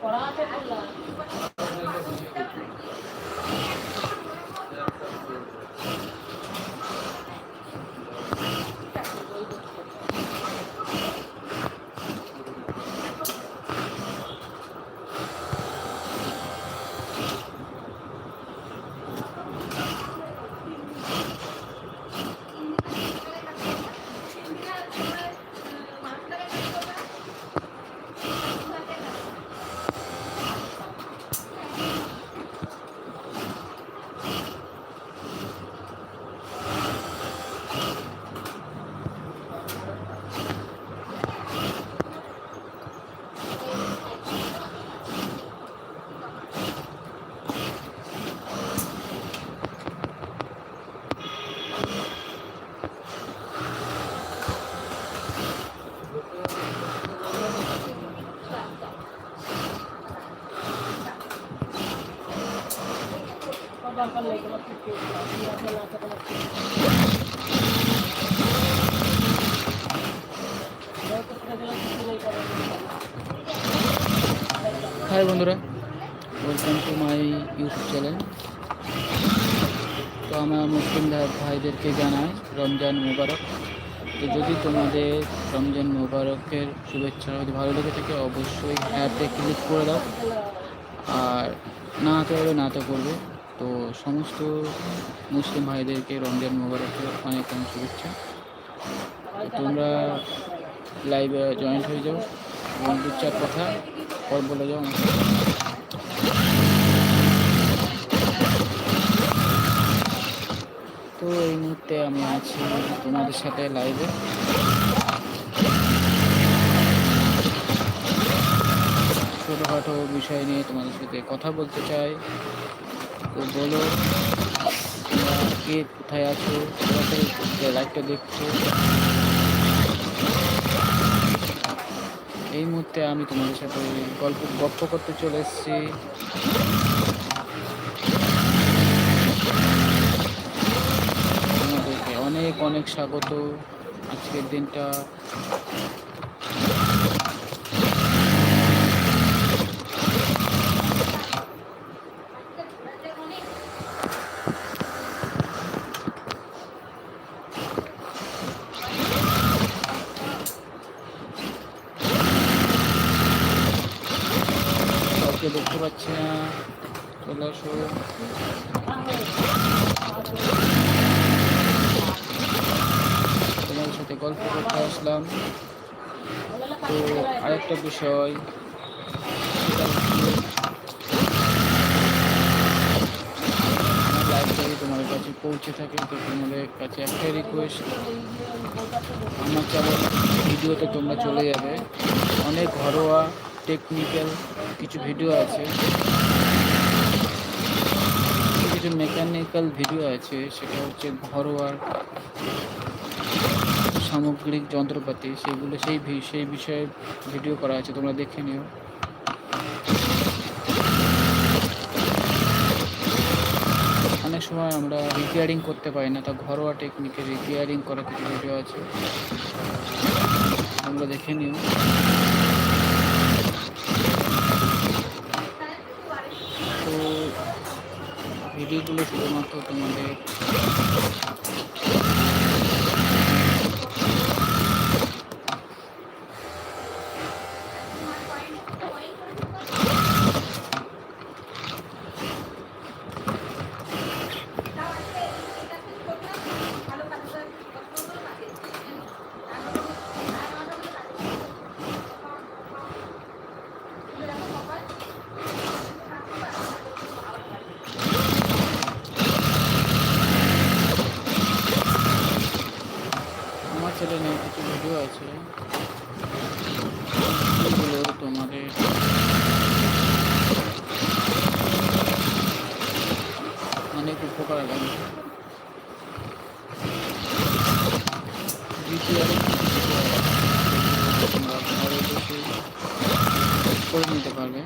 করা আছে দরকার নেই তোমার ঠিক হাই বন্ধুরা welcome to my YouTube channel তো আমার মুসলিম ভাইদেরকে জানাই রমজান মুবারক। তো যদি তোমাদের রমজান মুবারকের শুভেচ্ছা যদি ভালো লেগে থাকে, অবশ্যই অ্যাপে ক্লিক করে দাও। আর না তো হলে না তো করবে। তো সমস্ত মুসলিম ভাইদেরকে রমজান মুবারকের অনেক অনেক শুভেচ্ছা। তোমরা লাইভে জয়েন্ট হয়ে যাও। এবং দু চার কথা, পর বলে যাও। তো এই মুহূর্তে আমি আছি তোমাদের সাথে লাইভে ছোটোখাটো বিষয় নিয়ে তোমাদের সাথে কথা বলতে চাই। তো বলো কে কোথায় আছো লাইভটা দেখছ। এই মুহূর্তে আমি তোমাদের সাথে গল্প, গপ্প করতে চলে এসেছি। তোমাদেরকে অনেক অনেক স্বাগত। আজকের দিনটা কাউকে দেখতে পাচ্ছি না চলে আসো তোমাদের সাথে গল্প করতে আসলাম। তো আরেকটা বিষয়। লাইভটা তোমাদের কাছে পৌঁছে থাকে, তো তোমাদের কাছে একটাই রিকোয়েস্ট আমার চ্যানেল ভিডিওতে তোমরা চলে যাবে। অনেক ঘরোয়া টেকনিক্যাল কিছু ভিডিও আছে। কিছু মেকানিক্যাল ভিডিও আছে, সেটা হচ্ছে ঘরোয়া সামগ্রিক যন্ত্রপাতি, সেগুলো, সেই সেই বিষয়ে ভিডিও করা আছে, তোমরা দেখে নিও। অনেক সময় আমরা রিপেয়ারিং করতে পারি না, তা ঘরোয়া টেকনিকে রিপেয়ারিং করা কিছু ভিডিও আছে। তোমরা দেখে নিও। তো ভিডিওগুলো শুধুমাত্র তোমাদের আমার চ্যানেলে কিছু ভিডিও আছে সেগুলো তোমাদের অনেক উপকার লাগে দ্বিতীয় তোমরা ঘরে বসে করে নিতে পারবে।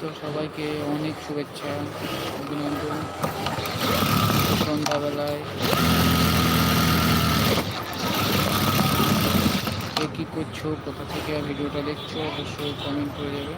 তো সবাইকে অনেক শুভেচ্ছা, অভিনন্দন। সন্ধ্যাবেলায় কে করছ, কোথা থেকে ভিডিওটা দেখছ, অবশ্যই কমেন্ট করে দেবে।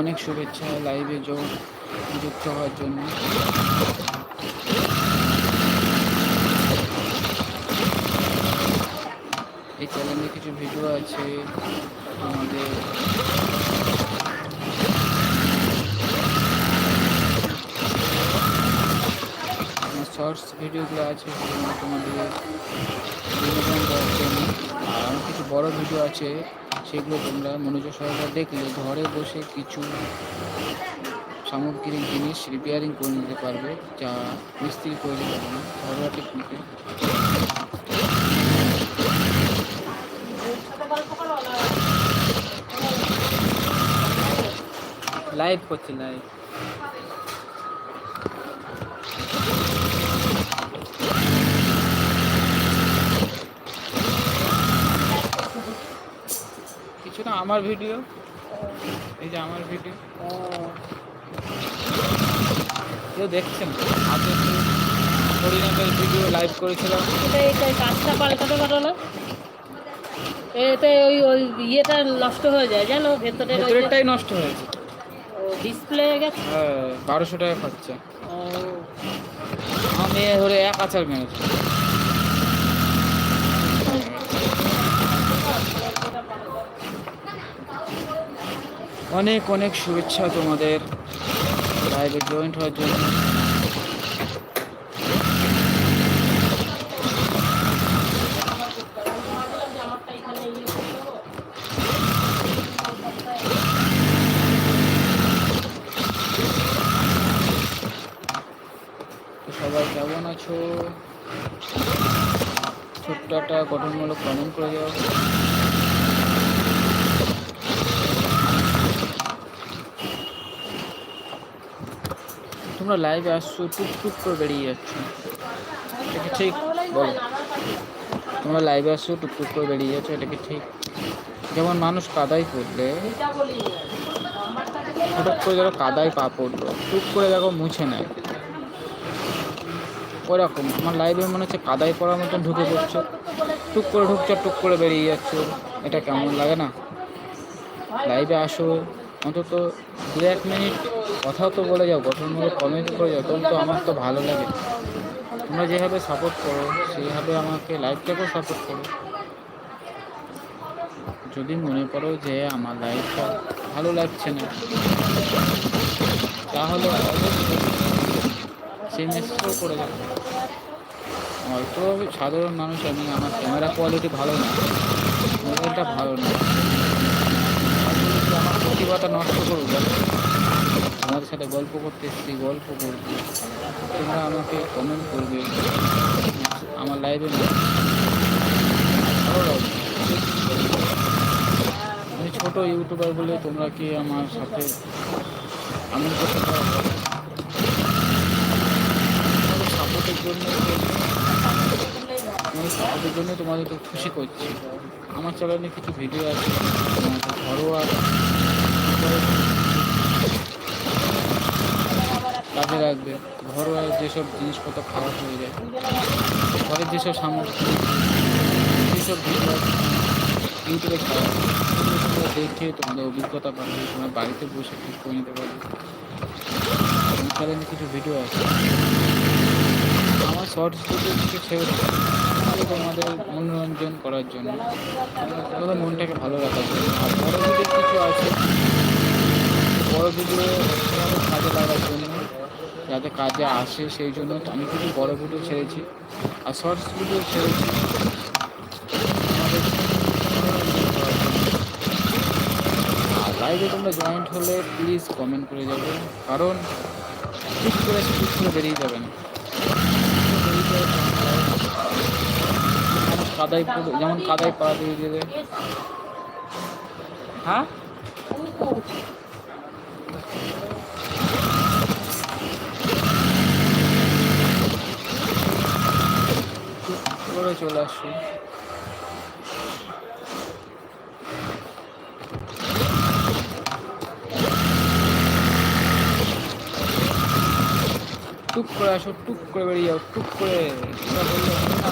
অনেক শুভেচ্ছা লাইভে যুক্ত হওয়ার জন্য। এই চ্যানেলে কিছু ভিডিও আছে আমাদের। শর্টস ভিডিওগুলো আছে তোমাদের বিনোদন দেওয়ার জন্য। আর কিছু বড় ভিডিও আছে। সেগুলো তোমরা মনোযোগ সহকারে দেখলে ঘরে বসে কিছু সামগ্রিক জিনিস রিপেয়ারিং করে নিতে পারবে যা মিস্ত্রি করে পারবে না। ঘরোয়া টেকনিকে লাইভ করছি লাইভ কিছু না আমার ভিডিও? এই যে আমার ভিডিও। কেউ দেখছেন? আগে হরিনাথের ভিডিও লাইভ করেছিলাম। এটা এটা কাজটা পাল্টাতে পারো না? এতে ওই ওই ইয়েটা নষ্ট হয়ে যায় জানো? ভেতরের ভেতরেরটাই নষ্ট হয়েছে ডিসপ্লে গেছে? হ্যাঁ বারোশো টাকা খরচা। আমি ধরে এক আচার মেরেছে। অনেক অনেক শুভেচ্ছা তোমাদের লাইভে জয়েন্ট হওয়ার জন্য। সবাই কেমন আছো? ছোট্ট একটা গঠনমূলক কমেন্ট করে দাও। তোমরা লাইভে আসছো টুক টুক করে বেরিয়ে যাচ্ছ। এটা কি ঠিক? বলো। তোমরা লাইভে আসছো টুক টুক করে বেরিয়ে যাচ্ছ, এটা কি ঠিক? যেমন মানুষ কাদায় পড়লে, হঠাৎ করে দেখো কাদায় পা পড়ল টুক করে দেখো মুছে নেয়। ওরকম, আমার লাইভে মনে হচ্ছে কাদায় পড়ার মতন ঢুকে পড়ছো। টুক করে ঢুকছো, টুক করে বেরিয়ে যাচ্ছ। এটা কেমন লাগে না? লাইভে আসো। অন্তত দু এক মিনিট কথাও তো বলে যাও, গঠনমূলক কমেন্ট করে যাও, তখন তো আমার তো ভালো লাগে। তোমরা যেভাবে সাপোর্ট করো সেইভাবে আমাকে লাইফটাকেও সাপোর্ট করো। যদি মনে করো যে আমার লাইফটা ভালো লাগছে না, তাহলে সেই মেসেজও করে দেবো হয়তো সাধারণ মানুষ আমি, আমার ক্যামেরা কোয়ালিটি ভালো না, মোবাইলটা ভালো না। আমার নষ্ট করব, বলো। তোমাদের সাথে গল্প করতে এসেছি, গল্প করব। তোমরা আমাকে কমেন্ট করবে। আমার লাইভে আমি ছোট ইউটিউবার বলে তোমরা কি আমার সাথে আমি করতে সাপোর্টের জন্য সাপোর্টের জন্য তোমাদেরকে খুশি করছি। আমার চ্যানেলে কিছু ভিডিও আছে ঘরোয়া কাজে লাগবে। ঘরোয়া যেসব জিনিসপত্র খারাপ হয়ে যায়, ঘরের যেসব সামগ্রী, যেসব ইউটিউবে সেগুলো দেখে তোমাদের অভিজ্ঞতা বাড়বে, তোমার বাড়িতে বসে ঠিক করে নিতে পারবে। চ্যানেলে কিছু ভিডিও আছে। আমার শর্টস ভিডিও কিছু ছেড়ে তোমাদের মনোরঞ্জন করার জন্য। তোমাদের মনটাকে ভালো রাখার জন্য। আর বড় কিছু আছে বড় ভিডিও কাজে লাগার জন্য, যাতে কাজে আসে সেই জন্য আমি কিছু বড় ভিডিও ছেড়েছি আর শর্টস ভিডিও ছেড়েছি। আর লাইভ তোমরা জয়েন্ট হলে প্লিজ কমেন্ট করে যাবে কারণ ঠিক করে ঠিক করে বেরিয়ে যাবে না বেরিয়ে যাবে না। যেমন কাদায় যেমন কাদায় পা দিয়ে গেলে হ্যাঁ করে চলে আসছি টুক করে আসো টুক করে বেরিয়ে যাও টুক করে এটা বললে হবে না।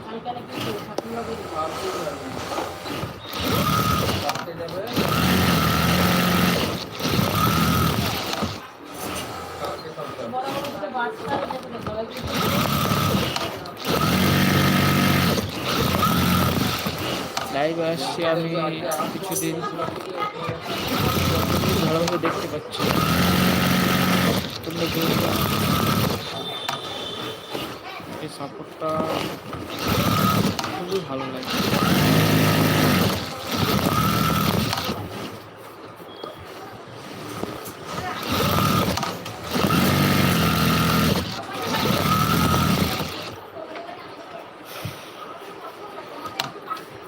কালকে নাকি ঠাকুরবাড়ি বড় বড় দুটো বাচ্চা যেগুলো বড় লাইভে আসছি আমি কিছুদিন। ভালোভাবে দেখতে পাচ্ছি। তোমরা যেহেতু এই সাপোর্টটা খুবই ভালো লাগে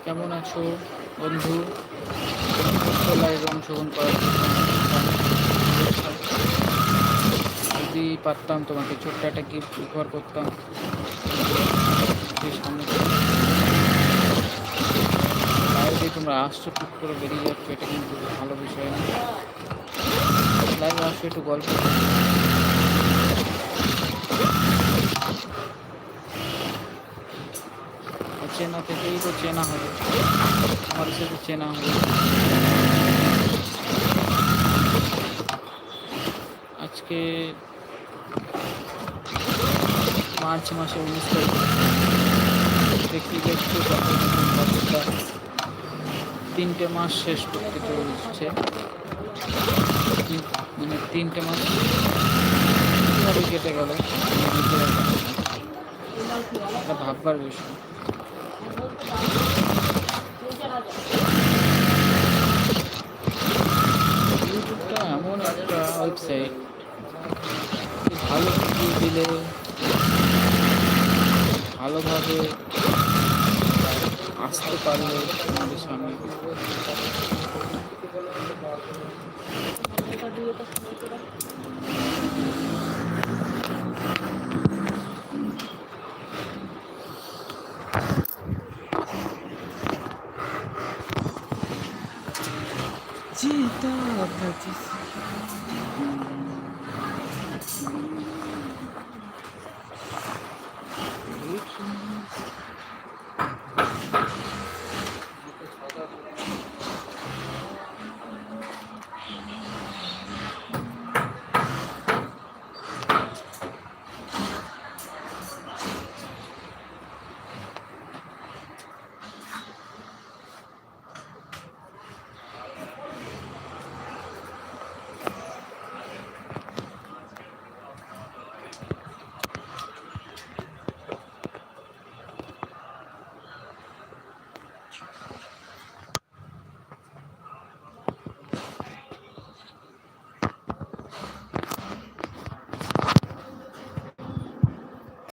কেমন আছো বন্ধু লাইভে অংশগ্রহণ করার জন্য যদি পারতাম, তোমাকে ছোট্ট একটা গিফট উপহার করতাম। সামনে তোমরা আসছো, টুক করে বেরিয়ে যাচ্ছ, এটা কিন্তু ভালো বিষয় না। লাইভে আসছো একটু গল্প। চেনা থেকেই তো চেনা হবে। আমাদের সাথে চেনা হবে। আজকে মার্চ মাসে উনিশ তারিখ তিনটে মাস শেষ করতে চলছে মানে তিনটে মাস কীভাবে কেটে গেল এটা ভাববার বিষয় ইউটিউবটা এমন একটা ওয়েবসাইট ভালো দিলে ভালোভাবে আসতে পারলে আমাদের সামনে